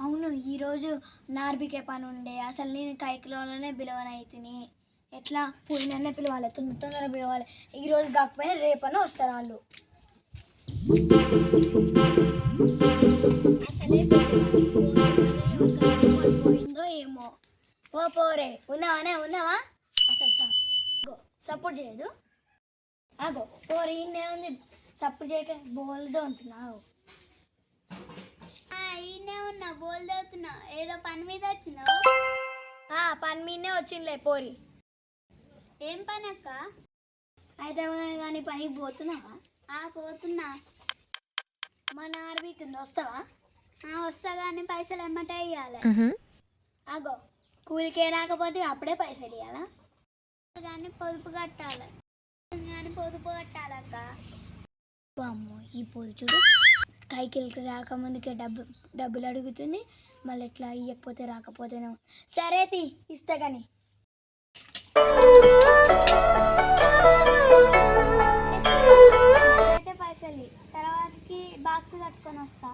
అవును ఈరోజు నార్బికే పని ఉండే అసలు నేను కైకిలోనే పిలవనైతిని. ఎట్లా? పోయిననే పిలవాలి తొందర తొందర పిలవాలి. ఈరోజు కాకపోయినా రేపన వస్తారు వాళ్ళు. అసలే పోయిందో ఏమో. ఓ పోరే ఉన్నావానే ఉన్నావా అసలు సపోర్ట్ చేయదు. ఆగో. పోరే ఉంది. సపోర్ట్ చేయక బోల్దో అంటున్నావు ఈయనే ఉన్నా బోల్ చదువుతున్నా ఏదో పని మీద వచ్చినావు? ఆ, పని మీదనే వచ్చిందిలే పోరి. ఏం పని అక్క అయితే కానీ పనికి పోతున్నావా? ఆ పోతున్నా. మన ఆర్బీ కింద వస్తావా? ఆ వస్తా కానీ పైసలు ఎమ్మటే ఇవ్వాలి ఆగో కూలికే రాకపోతే అప్పుడే పైసలు ఇవ్వాలా కానీ పొదుపు కట్టాలి. కానీ పొదుపు కట్టాలక్క. అమ్మో ఈ పోరు చూడు రాకముందుకే డబ్బు డబ్బులు అడుగుతుంది. మళ్ళీ ఎట్లా ఇవ్వకపోతే రాకపోతేనే. సరే తి ఇస్తా కానీ అయితే పైసలు తర్వాతకి బాక్స్ కట్టుకొని వస్తా.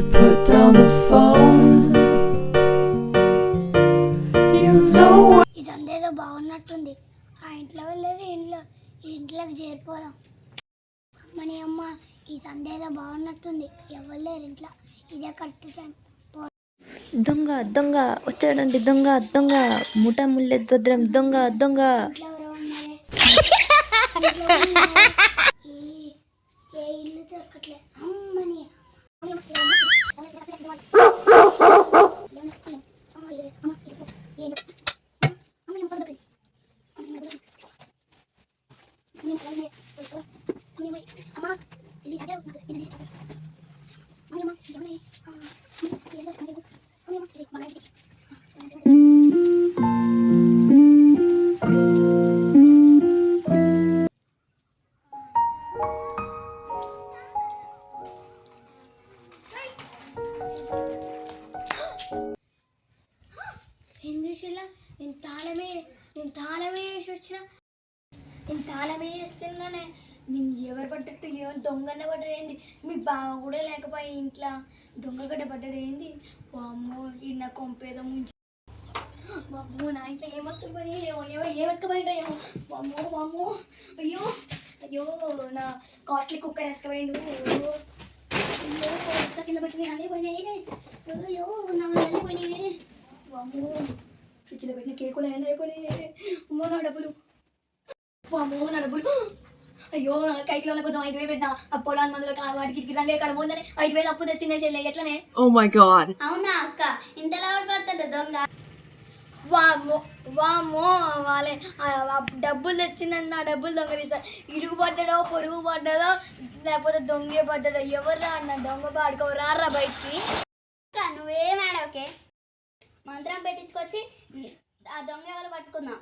You put down the phone. You've no ఈ సందేదో బాగున్నట్టుంది. ఆ ఇంట్లో వెళ్ళేది ఇంట్లో ఈ ఇంట్లోకి చేరిపోదాం. అమ్మని అమ్మ ఈ సందేదో బాగున్నట్టుంది. ఎవరు లేరు ఇంట్లో. ఇదే కరెక్ట్ టైం దొంగ దొంగ వచ్చాడండి దొంగ దొంగ. ముఠ ముల్లెద్భద్రం దొంగ దొంగ. ఇంట్లో ఎవరో ఉన్నారే? ఇంట్లో ఉన్నారే? ఈ- ఏ ఇల్లు? హిందూషిలా నేను తాళమే నేను తాళమే వేసి వచ్చిన. నేను తాళమే వేస్తున్నానే. నేను ఎవరు పడ్డట్టు ఏమో దొంగన పడ్డది ఏంది? మీ బావ కూడా లేకపోయి ఇంట్లో దొంగ గడ్డ పడ్డది ఏంది? వామ్మో ఈ నా కొంపేదో ముంచి వామ్మో నా ఇంట్లో ఏమొస్తుంది ఏమో ఏమో ఏమెత్తుకుపోయిందో ఏమో. వామ్మో వామ్మో అయ్యో అయ్యో నా కాస్ట్లీ కుక్కర్ వేసుకుపోయిండు అయ్యో కుక్క కింద పట్టింది అదే పోయినాయి అయ్యో నా అన్నీ పోయినాయి వామ్మో ఫ్రిడ్జ్లో పెట్టిన కేకులు ఏమైనా అయిపోయినాయి. అమ్మో నా డబ్బులు. వామ్మో నా డబ్బులు. అయ్యో కైకిలో కొంచెం ఐదు వేలు పెట్టినా. ఆ పొలాన్ని మందులో కా- వాటికి రంగే కడ పోందని ఐదు వేలు అప్పు తెచ్చిందే చెల్లె ఎట్లనే? Oh my god. అవునా అక్క? ఇంతలో పడుతుంది దొంగ. వామ్మో వామ్మో వాళ్ళే. డబ్బులు తెచ్చిందండి ఆ డబ్బులు దొంగలిస్తారు. ఇరుగు పడ్డాడో పొరుగు పడ్డాడో లేకపోతే దొంగే పడ్డాడో ఎవరు రా అన్న దొంగ పాడుకో రారా బయటికి? అక్క నువ్వేం ఆడవకే మంత్రం పెట్టించుకొచ్చి ఆ దొంగ ఎవరు పట్టుకుందాం?